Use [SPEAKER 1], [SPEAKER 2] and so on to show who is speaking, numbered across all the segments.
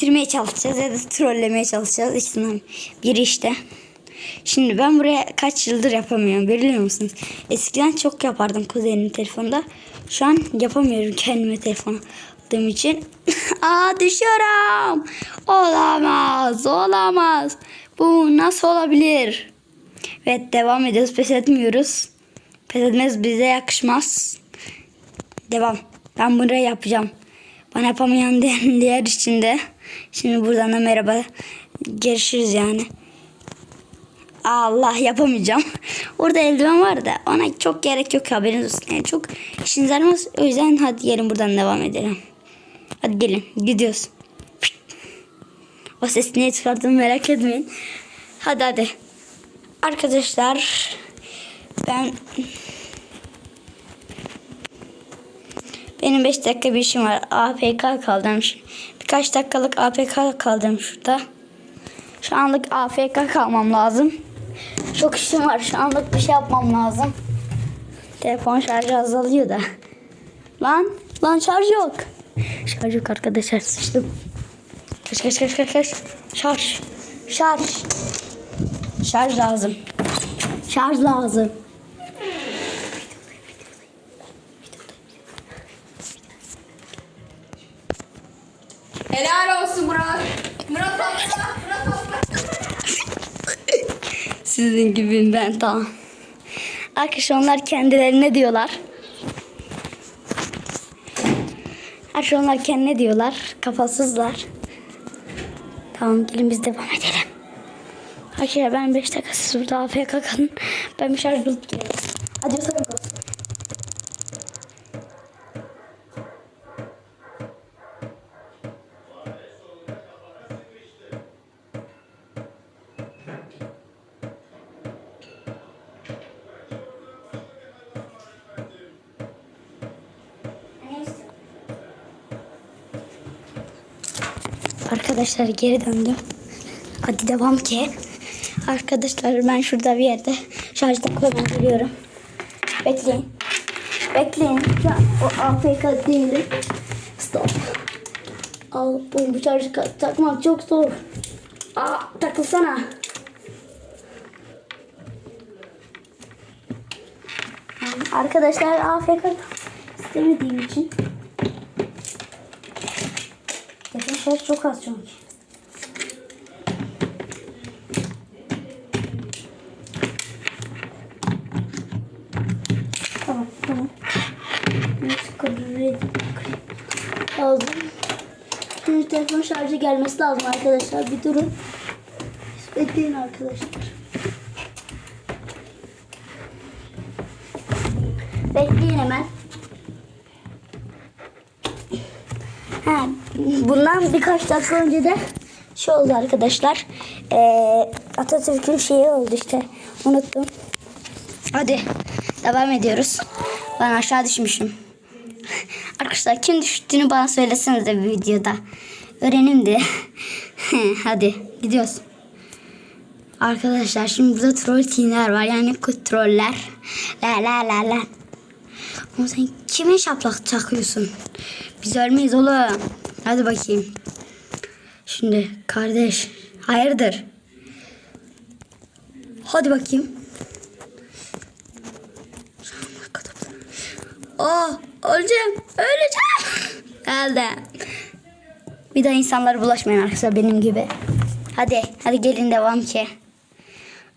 [SPEAKER 1] bitirmeye çalışacağız ya da trollemeye çalışacağız. İkisinden biri işte. Şimdi ben buraya kaç yıldır yapamıyorum biliyor musunuz? Eskiden çok yapardım kuzenimin telefonda. Şu an yapamıyorum kendime telefon aldığım için. Aa düşüyorum. Olamaz, olamaz. Bu nasıl olabilir? Evet devam ediyoruz. Pes etmiyoruz. Pes etmez bize yakışmaz. Devam. Ben burayı yapacağım. Bana yapamayan diğer içinde. Şimdi buradan da merhaba. Görüşürüz yani. Allah yapamayacağım. Orada eldiven var da ona çok gerek yok haberiniz olsun. Yani çok işiniz aramaz. O yüzden hadi gelin buradan devam edelim. Hadi gelin gidiyoruz. O ses niye çıkardığımı merak etmeyin. Hadi hadi. Arkadaşlar ben benim 5 dakika bir işim var. APK kaldım. Birkaç dakikalık APK kaldım şurada. Şu anlık AFK kalmam lazım. Çok işim var. Şu anlık bir şey yapmam lazım. Telefon şarjı azalıyor da. Lan, lan şarj yok. Şarj yok arkadaşlar sıçtım. Kaç kaç kaç kaç kaç. Şarj. Şarj. Şarj lazım. Şarj lazım. Sizin gibi ben tamam. Arkadaşlar onlar kendilerine diyorlar. Arkadaşlar onlar kendine diyorlar. Kafasızlar. Tamam gelin biz devam edelim. Arkadaşlar ben 5 dakika siz burada AFK. Ben bir şarj bulup geliyorum. Hadi o Arkadaşlar geri döndüm. Hadi devam ki. Arkadaşlar ben şurada bir yerde şarjda koymayı biliyorum. Bekleyin. Bekleyin. Ya, o AFK değilim. Stop. Al bu, bu şarjı ka- takmak çok zor. Aa takılsana. Arkadaşlar AFK istemediğim için Şarj çok az çünkü. Tamam tamam. Lazım. Şimdi telefon şarjı gelmesi lazım arkadaşlar. Bir durun. Bekleyin arkadaşlar. Bekleyin hemen. Ha, bundan birkaç dakika önce de şey oldu arkadaşlar. Ee, Atatürk'ün şeyi oldu işte. Unuttum. Hadi devam ediyoruz. Ben aşağı düşmüşüm. Arkadaşlar kim düştüğünü bana söyleseniz de bir videoda. Öğrenim de. Hadi gidiyoruz. Arkadaşlar şimdi burada troll teamler var. Yani troller. La la la la. Ama sen kime şaplak takıyorsun? Biz ölmeyiz oğlum. Hadi bakayım. Şimdi kardeş. Hayırdır? Hadi bakayım. Oh, öleceğim. Öleceğim. Geldi. Bir daha insanlara bulaşmayın arkadaşlar benim gibi. Hadi, hadi gelin devam ki.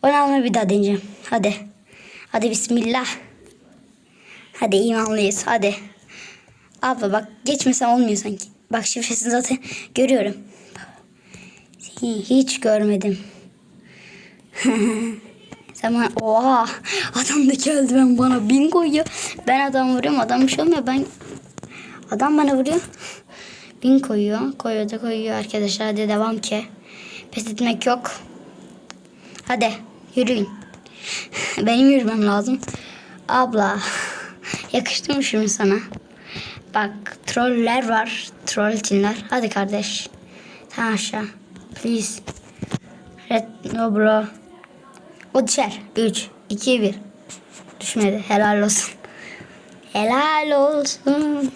[SPEAKER 1] Onu almayı bir daha deneyeceğim. Hadi. Hadi bismillah. Hadi imanlıyız. Hadi. Abla bak geçmesen olmuyor sanki. Bak şifresini zaten görüyorum. Hiç görmedim. Bana oha adamdaki eldiven bana bin koyuyor. Ben adam vuruyorum adam bir şey olmuyor. Ben adam bana vuruyor. Bin koyuyor. Koyuyor da koyuyor arkadaşlar. Hadi devam ki. Pes etmek yok. Hadi yürüyün. Benim yürümem lazım. Abla yakıştı mı şimdi sana? Bak troller var. Troll tinler. Hadi kardeş. Sen aşağı. Please. Red no bro. O düşer. 3, 2, 1. Düşmedi. Helal olsun. Helal olsun.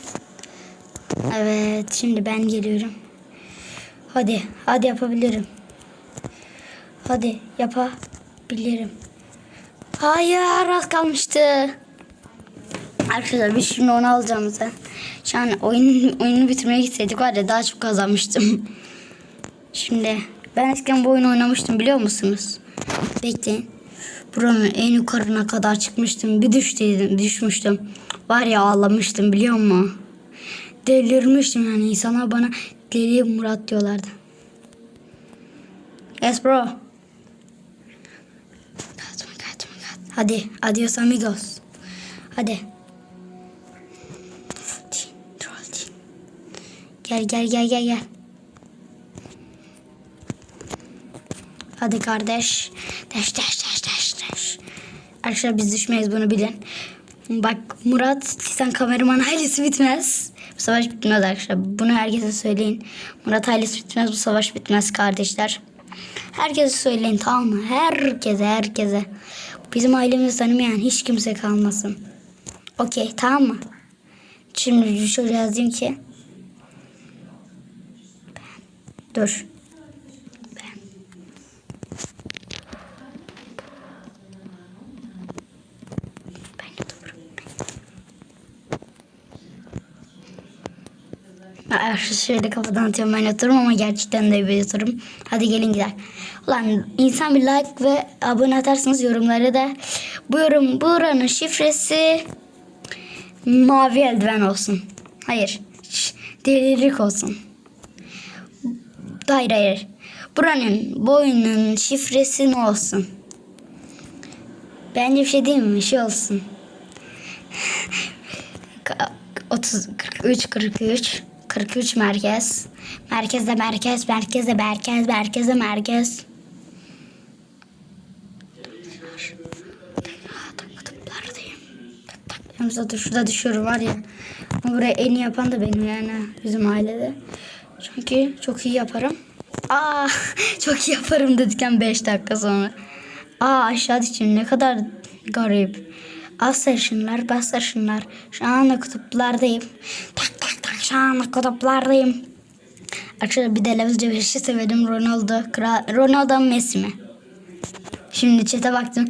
[SPEAKER 1] Evet. Şimdi ben geliyorum. Hadi. Hadi yapabilirim. Hadi yapabilirim. Hayır az kalmıştı. Arkadaşlar biz şimdi onu alacağımızı. Şu oyun, oyunu bitirmeye gitseydik var ya daha çok kazanmıştım. Şimdi ben eskiden bu oyunu oynamıştım biliyor musunuz? Bekleyin. Buranın en yukarına kadar çıkmıştım. Bir düştüydüm, düşmüştüm. Var ya ağlamıştım biliyor musun? Delirmiştim yani insanlar bana deli Murat diyorlardı. Yes bro. Hadi, adios amigos. Hadi. Gel gel gel gel gel. Hadi kardeş. Deş deş deş deş deş. Arkadaşlar biz düşmeyiz bunu bilin. Bak Murat Titan kameraman ailesi bitmez. Bu savaş bitmez arkadaşlar. Bunu herkese söyleyin. Murat ailesi bitmez bu savaş bitmez kardeşler. Herkese söyleyin tamam mı? Herkese herkese. Bizim ailemizi tanımayan hiç kimse kalmasın. Okey tamam mı? Şimdi şöyle yazayım ki. Dur. Ben. Ben YouTuber'ım. Arkadaşlar şöyle kafadan atıyorum ben YouTuber'ım ama gerçekten de bir YouTuber'ım. Hadi gelin gidelim. Ulan insan bir like ve abone atarsınız yorumlara da. Bu yorum buranın şifresi mavi eldiven olsun. Hayır. Delilik olsun. Hayır hayır. Buranın boyunun şifresi ne olsun? Bence bir şey değil mi? Şey olsun. Ka- 30 43 43 43 merkez. Merkezde merkez, merkezde merkez, merkezde merkez. Hem zaten şurada düşüyorum var ya. Ama burayı en iyi yapan da benim yani bizim ailede. Çünkü çok iyi yaparım. Aa çok iyi yaparım dedikken 5 dakika sonra. Aa aşağı düştüm ne kadar garip. Az sarışınlar, bas sarışınlar. Şu anda kutuplardayım. Tak tak tak şu anda kutuplardayım. Arkadaşlar bir de level C5'i severim Ronaldo. Kral, Ronaldo Messi mi? Şimdi chat'e baktım.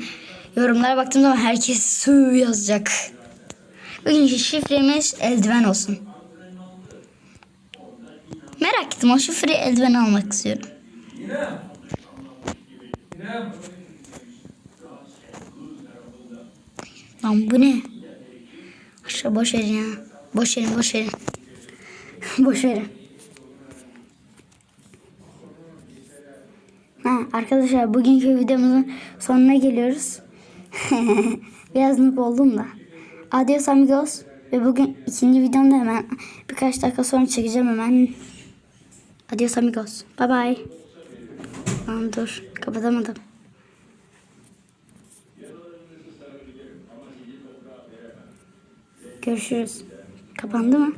[SPEAKER 1] Yorumlara baktığım zaman herkes su yazacak. Bugünkü şifremiz eldiven olsun. Merak ettim o şifreyi eldiven almak istiyorum. Lan bu ne? Aşağı boş verin ya. Boş verin boş verin. boş verin. Ha, arkadaşlar bugünkü videomuzun sonuna geliyoruz. Biraz noob oldum da. Adios amigos. Ve bugün ikinci videomda hemen birkaç dakika sonra çekeceğim hemen. Adios amigos. Bye bye. Lan dur kapatamadım. Görüşürüz. Kapandı mı?